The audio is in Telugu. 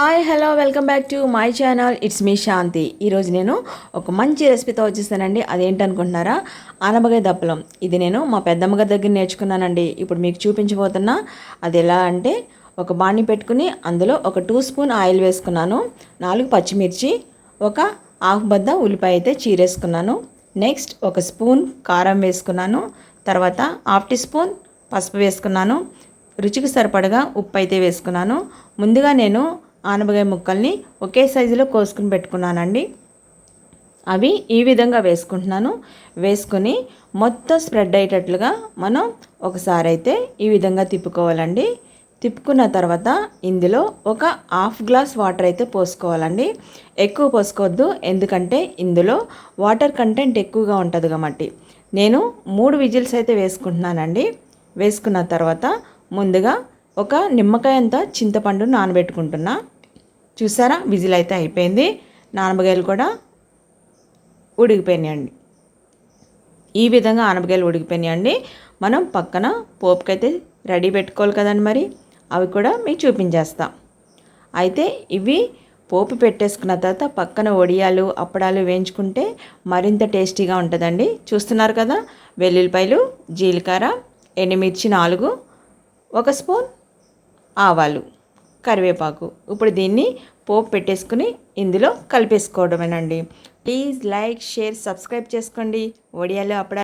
Hi hello welcome back to my channel it's me Shanti ఈరోజు నేను ఒక మంచి రెసిపీతో వచ్చేసానండి. అదేంటనుకుంటున్నారా ఆనపకాయ దప్పలం. ఇది నేను మా పెద్దమ్మ గారి దగ్గర నేర్చుకున్నానండి. ఇప్పుడు మీకు చూపించబోతున్నా అది ఎలా అంటే ఒక బాణి పెట్టుకుని అందులో ఒక టూ స్పూన్ ఆయిల్ వేసుకున్నాను. నాలుగు పచ్చిమిర్చి ఒక హాఫ్ బద్ద ఉల్లిపాయ అయితే చీరేసుకున్నాను. నెక్స్ట్ ఒక స్పూన్ కారం వేసుకున్నాను. తర్వాత హాఫ్ టీ స్పూన్ పసుపు వేసుకున్నాను. రుచికి సరిపడగా ఉప్పు అయితే వేసుకున్నాను. ముందుగా నేను ఆనపకాయ ముక్కల్ని ఒకే సైజులో కోసుకుని పెట్టుకున్నానండి. అవి ఈ విధంగా వేసుకుంటున్నాను. వేసుకొని మొత్తం స్ప్రెడ్ అయ్యేటట్లుగా మనం ఒకసారి అయితే ఈ విధంగా తిప్పుకోవాలండి. తిప్పుకున్న తర్వాత ఇందులో ఒక హాఫ్ గ్లాస్ వాటర్ అయితే పోసుకోవాలండి. ఎక్కువ పోసుకోవద్దు ఎందుకంటే ఇందులో వాటర్ కంటెంట్ ఎక్కువగా ఉంటుంది కాబట్టి. నేను మూడు విజిల్స్ అయితే వేసుకుంటున్నానండి. వేసుకున్న తర్వాత ముందుగా ఒక నిమ్మకాయ అంతా చింతపండు నానబెట్టుకుంటున్నా. చూసారా? విజిల్ అయితే అయిపోయింది. నానబకాయలు కూడా ఉడికిపోయినాయండి. ఈ విధంగా ఆనపకాయలు ఉడికిపోయినాయండి. మనం పక్కన పోపుకైతే రెడీ పెట్టుకోవాలి కదండి మరి. అవి కూడా మీకు చూపించేస్తాం. అయితే ఇవి పోపు పెట్టేసుకున్న తర్వాత పక్కన వడియాలు అప్పడాలు వేయించుకుంటే మరింత టేస్టీగా ఉంటుందండి. చూస్తున్నారు కదా? వెల్లుల్లిపాయలు జీలకర్ర ఎండుమిర్చి నాలుగు ఒక స్పూన్ ఆవాలు. కరివేపాకు. ఇప్పుడు దీన్ని పోపు పెట్టేసుకుని ఇందులో కలిపేసుకోవడమేనండి. ప్లీజ్ లైక్ షేర్ సబ్స్క్రైబ్ చేసుకోండి. ఒడియాలో అప్పడాలు